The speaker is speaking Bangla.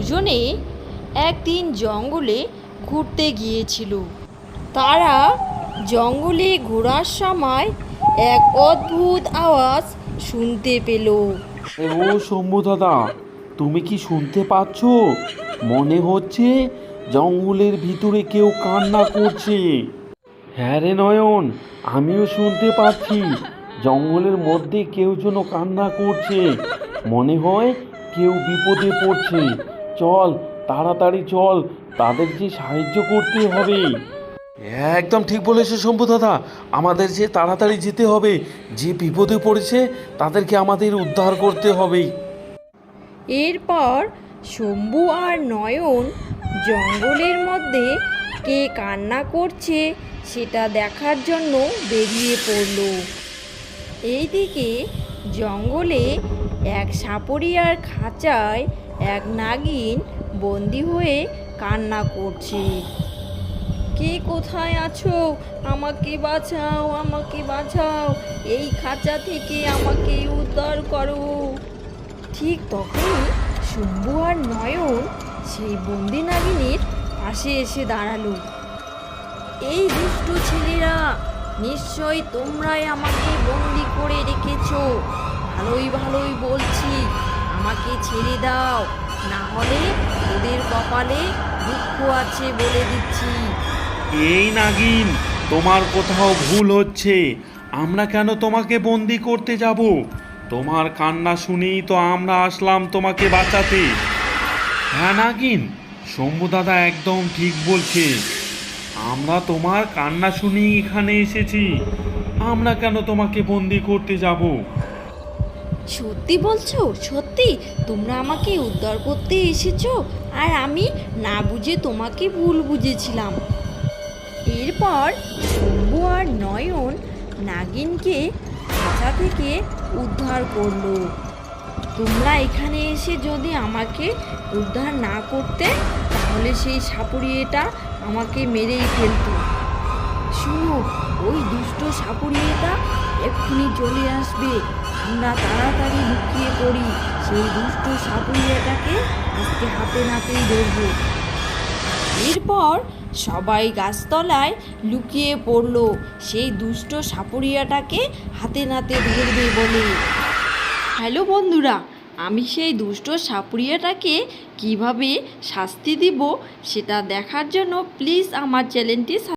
দুজনে একদিন জঙ্গলে ঘুরতে গিয়েছিল। তারা জঙ্গলে ঘোরার সময় এক অদ্ভুত আওয়াজ শুনতে পেল। ও শম্ভু দাদা, তুমি কি শুনতে পাচ্ছ? মনে হচ্ছে জঙ্গলের ভিতরে কেউ কান্না করছে। হ্যাঁ রে নয়ন, আমিও শুনতে পাচ্ছি। জঙ্গলের মধ্যে কেউ যেন কান্না করছে। মনে হয় কেউ বিপদে পড়ছে। চল তাড়াতাড়ি চল তাদের যে সাহায্য করতে হবে। একদম ঠিক বলেছে শম্ভু দাদা। আমাদের যে তাড়াতাড়ি যেতে হবে যে বিপদে পড়েছে তাদেরকে আমাদের উদ্ধার করতে হবে। এরপর শম্ভু আর নয়ন জঙ্গলের মধ্যে কে কান্না করছে সেটা দেখার জন্য বেরিয়ে পড়ল। এইদিকে জঙ্গলে এক সাপরিয়ার খাঁচায় এক নাগিন বন্দি হয়ে কান্না করছে। কে কোথায় আছো? আমাকে বাঁচাও আমাকে বাঁচাও। এই খাঁচা থেকে আমাকে উদ্ধার করো। ঠিক তখনই শম্ভু আর নয়ন সেই বন্দি নাগিনীর পাশে এসে দাঁড়াল। এই দুষ্টু ছেলেরা, নিশ্চয় তোমরাই আমাকে বন্দি করে রেখেছো। ভালোই ভালোই বলছি। আমাকে ছেড়ে দাও। না হলে ওদের কপালে দুঃখ আছে বলে দিচ্ছি। এই নাগিন, তোমার কোথাও ভুল হচ্ছে। আমরা কেন তোমাকে বন্দি করতে যাব? তোমার কান্না শুনেই তো আমরা আসলাম তোমাকে বাঁচাতে। হ্যাঁ নাগিন, শম্ভু দাদা একদম ঠিক বলছে। আমরা তোমার কান্না শুনেই এখানে এসেছি। আমরা কেন তোমাকে বন্দি করতে যাব? সত্যি বলছো? সত্যি? তোমরা আমাকে উদ্ধার করতে এসেছ? আর আমি না বুঝে তোমাকে ভুল বুঝেছিলাম। এরপর শম্ভু আর নয়ন নাগিনকে খাঁচা থেকে উদ্ধার করল। তোমরা এখানে এসে যদি আমাকে উদ্ধার না করতে, তাহলে সেই সাপুরিয়েটা আমাকে মেরেই ফেলতো। শুনো ওই দুষ্ট সাপুরিয়েটা এক্ষুনি চলে আসবে। আমরা তাড়াতাড়ি লুকিয়ে পড়ি, সেই দুষ্ট সাপুরিয়াটাকে আজকে হাতে নাতেই ধরবো। এরপর সবাই গাছতলায় লুকিয়ে পড়ল, সেই দুষ্ট সাপুরিয়াটাকে হাতে নাতে ধরবে বলে। হ্যালো বন্ধুরা, আমি সেই দুষ্ট সাপুরিয়াটাকে কীভাবে শাস্তি দিব সেটা দেখার জন্য প্লিজ আমার চ্যানেলটি